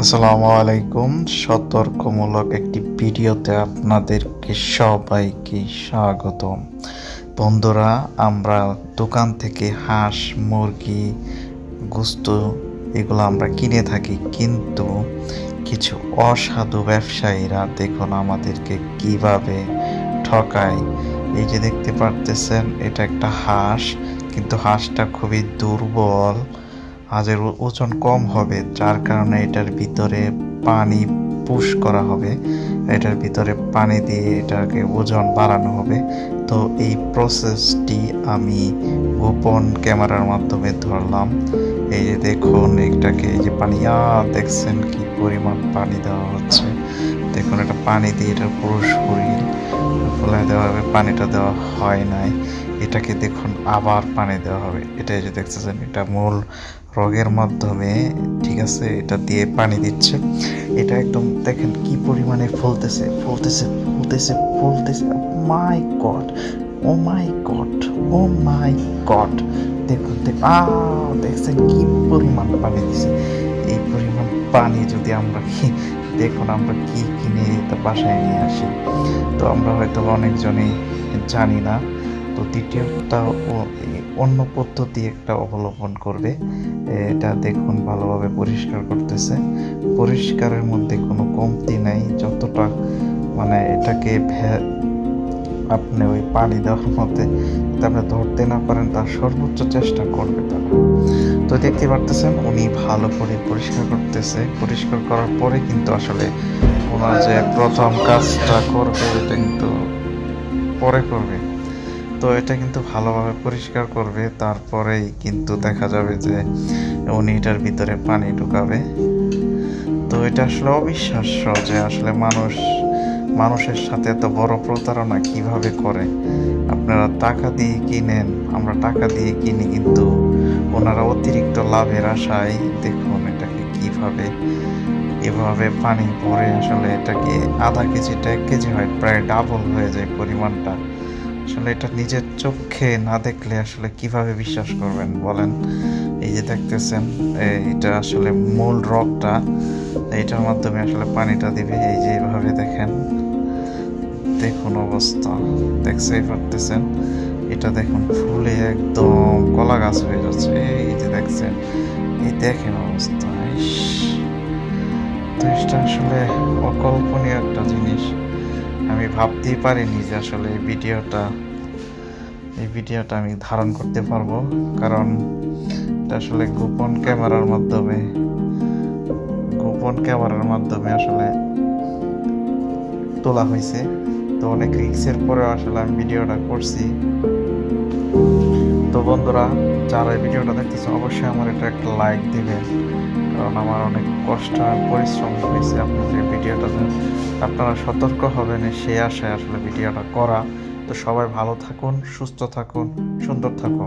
আসসালামু আলাইকুম। সতর্কমূলক একটি ভিডিওতে আপনাদেরকে সবাইকে স্বাগতম। বন্ধুরা, আমরা দোকান থেকে হাঁস, মুরগি, গুস্ত এগুলো আমরা কিনে থাকি, কিন্তু কিছু অসাধু ব্যবসায়ীরা দেখুন আমাদেরকে কীভাবে ঠকায়। এই যে দেখতে পারতেছেন, এটা একটা হাঁস, কিন্তু হাঁসটা খুবই দুর্বল। ও- ওজন কম হবে, যার কারণে এটার ভিতরে পানি পুশ করা হবে। এটার ভিতরে পানি দিয়ে এটাকে ওজন বাড়ানো হবে। তো এই প্রসেসটি আমি গোপন ক্যামেরার মাধ্যমে ধরলাম। এই যে দেখুন, এটাকে এই যে পানি দেখছেন কি পরিমাণ পানি দেওয়া হচ্ছে। দেখুন, এটা পানি দিয়ে এটার পুরো শরীর ফুলাই দেওয়া হবে, পানিটা দেওয়া হয় নাই। এটাকে দেখুন, আবার পানি দেওয়া হবে। এটা এই যে দেখতেছেন, এটা মূল রোগের মাধ্যমে, ঠিক আছে, এটা দিয়ে পানি দিচ্ছে। এটা একদম দেখেন কি পরিমাণে ফলতেছে ফলতেছে, ফুলতেছে ফুলতেছে। মাই গড ও মাই গড ও মাই গড দেখুন দেখছেন কি পরিমাণ পানি দিছে। এই পরিমাণ পানি যদি আমরা কি- দেখুন আমরা কি কিনে তা বাসায় নিয়ে আসি। তো আমরা হয়তো অনেকজনেই জানি না। তো দ্বিতীয়টা অন্য পদ্ধতি একটা অবলম্বন করবে। এটা দেখুন ভালোভাবে পরিষ্কার করতেছে। পরিষ্কারের মধ্যে কোনো কমতি নাই, যতটা মানে এটাকে আপনি ওই পানি দেওয়ার মধ্যে আপনি ধরতে না পারেন, তার সর্বোচ্চ চেষ্টা করবে তারা। তো দেখতে পারতেছেন, উনি ভালো করে পরিষ্কার করতেছে। পরিষ্কার করার পরে কিন্তু আসলে ওনার যে প্রথম কাজটা করবে, এটা কিন্তু পরে করবে। তো এটা কিন্তু ভালোভাবে পরিষ্কার করবে, তারপরেই কিন্তু দেখা যাবে যে উনি এটার ভিতরে পানি ঢুকাবে। তো এটা আসলে অবিশ্বাস্য যে আসলে মানুষ, মানুষের সাথে এত বড় প্রতারণা কীভাবে করে। আপনারা টাকা দিয়ে কিনেন, আমরা টাকা দিয়ে কিনি, কিন্তু ওনারা অতিরিক্ত লাভের আশায় দেখুন এটাকে কীভাবে, এভাবে পানি ভরে আসলে এটাকে আধা কেজিটা এক কেজি হয়, প্রায় ডাবল হয়ে যায় পরিমাণটা। আসলে এটা নিজের চোখে না দেখলে আসলে কীভাবে বিশ্বাস করবেন বলেন? এই যে দেখতেছেন এটা আসলে মূল রকটা এইটার মাধ্যমে আসলে পানিটা দিবে, এই যে এভাবে দেখেন। দেখুন অবস্থা, দেখতেই পারতেছেন। এটা দেখুন ফুলে একদম কলা গাছ হয়ে যাচ্ছে। এই যে দেখছেন, এই দেখেন অবস্থা এটা আসলে অকল্পনীয় একটা জিনিস। আমি ভাবতেই পারিনি যে আসলে এই ভিডিওটা এই ভিডিওটা আমি ধারণ করতে পারব। কারণ এটা আসলে গোপন ক্যামেরার মাধ্যমে, গোপন ক্যামেরার মাধ্যমে আসলে তোলা হয়েছে। তো অনেক রিক্সের পরেও আসলে আমি ভিডিওটা করছি। তো বন্ধুরা, যারা এই ভিডিওটা দেখতেছে অবশ্যই আমার এটা একটা লাইক দিবেন। কারণ আমার অনেক কষ্ট আর পরিশ্রম হয়েছে আপনাদের ভিডিওটা আপনারা সতর্ক হবেন সেই আশায় আসলে ভিডিওটা করা। তো সবাই ভালো থাকুন, সুস্থ থাকুন, সুন্দর থাকুন।